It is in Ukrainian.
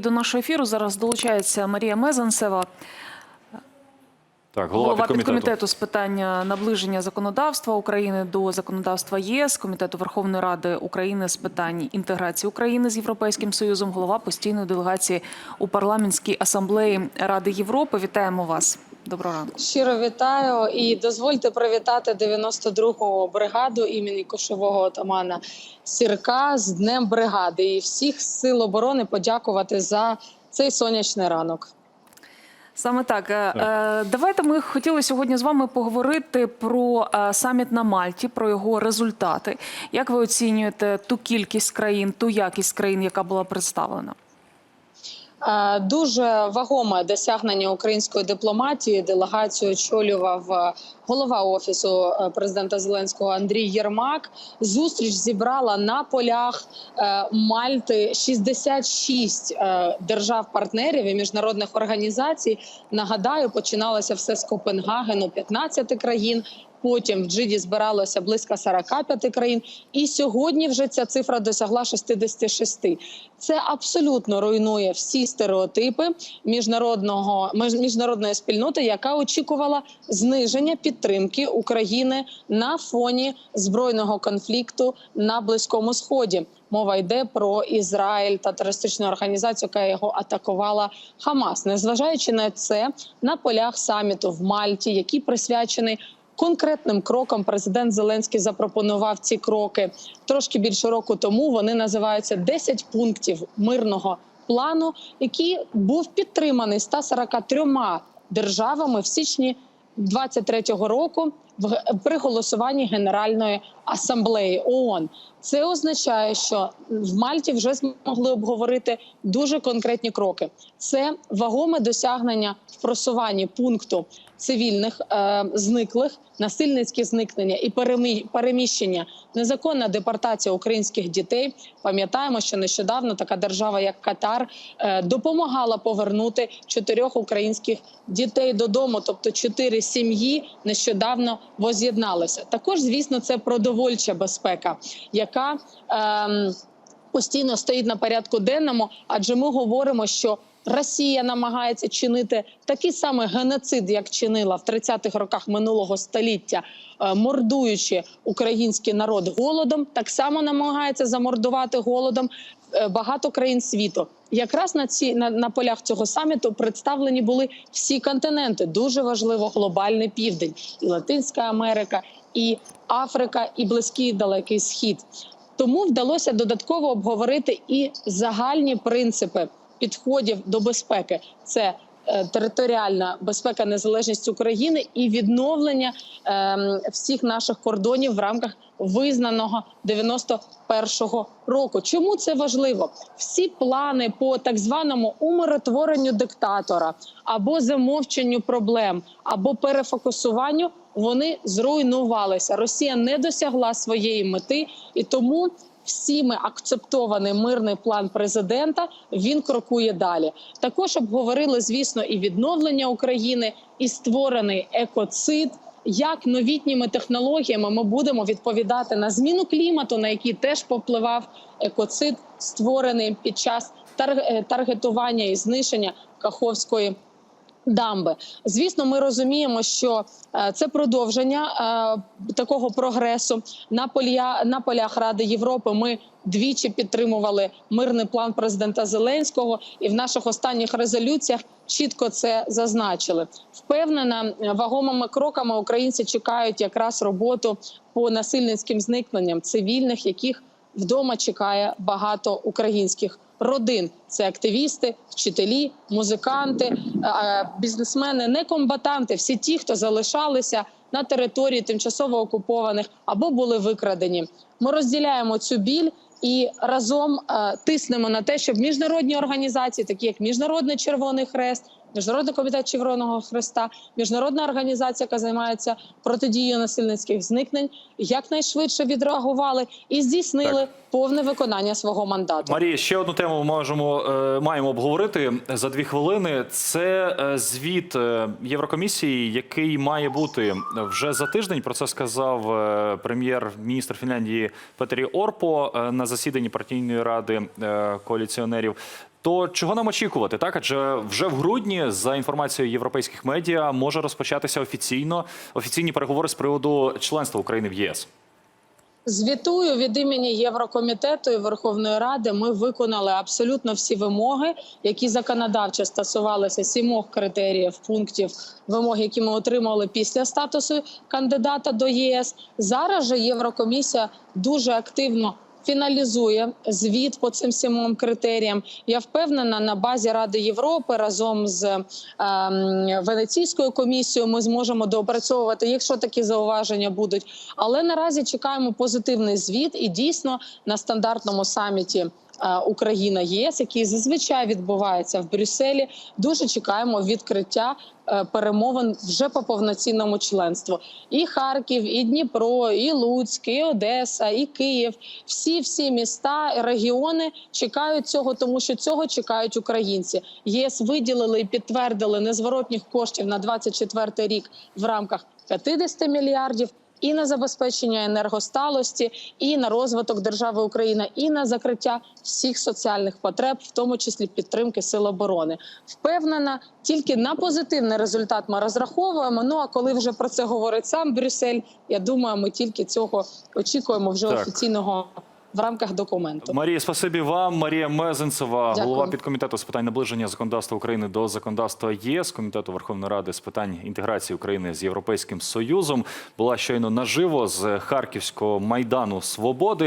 До нашого ефіру зараз долучається Марія Мезенцева, Так, голова, голова підкомітету. підкомітету з питання наближення законодавства України до законодавства ЄС, комітету Верховної Ради України з питань інтеграції України з Європейським Союзом, голова постійної делегації у парламентській асамблеї Ради Європи. Вітаємо вас. Доброго ранку. Щиро вітаю і дозвольте привітати 92-го бригаду імені кошового отамана Сірка з Днем бригади і всіх сил оборони подякувати за цей сонячний ранок. Саме так. Е, е, Давайте ми хотіли сьогодні з вами поговорити про е, саміт на Мальті, про його результати. Як ви оцінюєте ту кількість країн, ту якість країн, яка була представлена? Е, Дуже вагоме досягнення української дипломатії. Делегацію очолював е, голова офісу е, президента Зеленського Андрій Єрмак. Зустріч зібрала на полях Мальти 66 е, держав-партнерів і міжнародних організацій. Нагадаю, починалося все з Копенгагену, 15 країн. Потім в Джиді збиралося близько 45 країн, і сьогодні вже ця цифра досягла 66. Це абсолютно руйнує всі стереотипи міжнародного між- міжнародної спільноти, яка очікувала зниження підтримки України на фоні збройного конфлікту на близькому сході. Мова йде про Ізраїль та терористичну організацію, яка його атакувала Хамас. Незважаючи на це, на полях саміту в Мальті, який присвячений конкретним кроком президент Зеленський запропонував ці кроки трошки більше року тому. Вони називаються «10 пунктів мирного плану, який був підтриманий 143 державами в січні 23-го року в при голосуванні Генеральної асамблеї ООН. Це означає, що в Мальті вже змогли обговорити дуже конкретні кроки. Це вагоме досягнення в просуванні пункту цивільних е, зниклих, насильницькі зникнення і перемі- переміщення, незаконна депортація українських дітей. Пам'ятаємо, що нещодавно така держава, як Катар, е, допомагала повернути чотирьох українських дітей додому, тобто чотири сім'ї нещодавно воз'єдналися. Також, звісно, це продовольча безпека, яка ем, постійно стоїть на порядку денному, адже ми говоримо, що Росія намагається чинити такий самий геноцид, як чинила в 30-х роках минулого століття, е, мордуючи український народ голодом, так само намагається замордувати голодом багато країн світу. Якраз на ці на, на полях цього саміту представлені були всі континенти. Дуже важливо глобальний південь, і Латинська Америка, і Африка, і Близький Далекий Схід. Тому вдалося додатково обговорити і загальні принципи підходів до безпеки. Це е, територіальна безпека, незалежність України і відновлення ем, всіх наших кордонів в рамках визнаного 91-го року. Чому це важливо? Всі плани по так званому умиротворенню диктатора або замовченню проблем, або перефокусуванню. Вони зруйнувалися. Росія не досягла своєї мети, і тому всіми акцептований мирний план президента він крокує далі. Також обговорили, звісно, і відновлення України, і створений екоцид. Як новітніми технологіями ми будемо відповідати на зміну клімату, на який теж попливав екоцид, створений під час е, таргетування і знищення Каховської дамби. Звісно, ми розуміємо, що е, це продовження е, такого прогресу на поля на полях Ради Європи. Ми двічі підтримували мирний план президента Зеленського, і в наших останніх резолюціях чітко це зазначили. Впевнена, вагомими кроками українці чекають якраз роботу по насильницьким зникненням цивільних, яких вдома чекає багато українських родин. Це активісти, вчителі, музиканти, е, бізнесмени, некомбатанти, всі ті, хто залишалися на території тимчасово окупованих або були викрадені. Ми розділяємо цю біль. І разом е, тиснемо на те, щоб міжнародні організації, такі як Міжнародний Червоний Хрест, Міжнародний комітет Червоного Хреста, міжнародна організація, яка займається протидією насильницьких зникнень, якнайшвидше відреагували і здійснили Так. повне виконання свого мандату. Марія, ще одну тему можемо е, маємо обговорити за дві хвилини. Це е, звіт е, Єврокомісії, який має бути вже за тиждень. Про це сказав прем'єр-міністр Фінляндії Петері Орпо на засіданні партійної ради коаліціонерів. То чого нам очікувати? Так, адже вже в грудні, за інформацією європейських медіа, може розпочатися офіційно офіційні переговори з приводу членства України в ЄС. Звітую від імені Єврокомітету і Верховної Ради. Ми виконали абсолютно всі вимоги, які законодавчо стосувалися сімох критеріїв пунктів вимог, які ми отримали після статусу кандидата до ЄС. Зараз же Єврокомісія дуже активно. Фіналізує звіт по цим сімом критеріям. Я впевнена, на базі Ради Європи разом з ем, Венеційською комісією ми зможемо доопрацьовувати, якщо такі зауваження будуть. Але наразі чекаємо позитивний звіт, і дійсно на стандартному саміті. Е, Україна ЄС, який зазвичай відбувається в Брюсселі. Дуже чекаємо відкриття е, перемовин вже по повноцінному членству. І Харків, і Дніпро, і Луцьк, і Одеса, і Київ. Всі всі міста, регіони чекають цього, тому що цього чекають українці. ЄС виділили і підтвердили незворотніх коштів на 24 рік в рамках 50 мільярдів. І на забезпечення енергосталості, і на розвиток держави Україна, і на закриття всіх соціальних потреб, в тому числі підтримки сил оборони. Впевнена, тільки на позитивний результат ми розраховуємо. Ну а коли вже про це говорить сам Брюссель, я думаю, ми тільки цього очікуємо вже Так. офіційного в рамках документу. Марія, спасибі вам. Марія Мезенцева, Дякую. голова підкомітету з питань наближення законодавства України до законодавства ЄС, комітету Верховної Ради з питань інтеграції України з Європейським Союзом, була щойно наживо з Харківського майдану Свободи.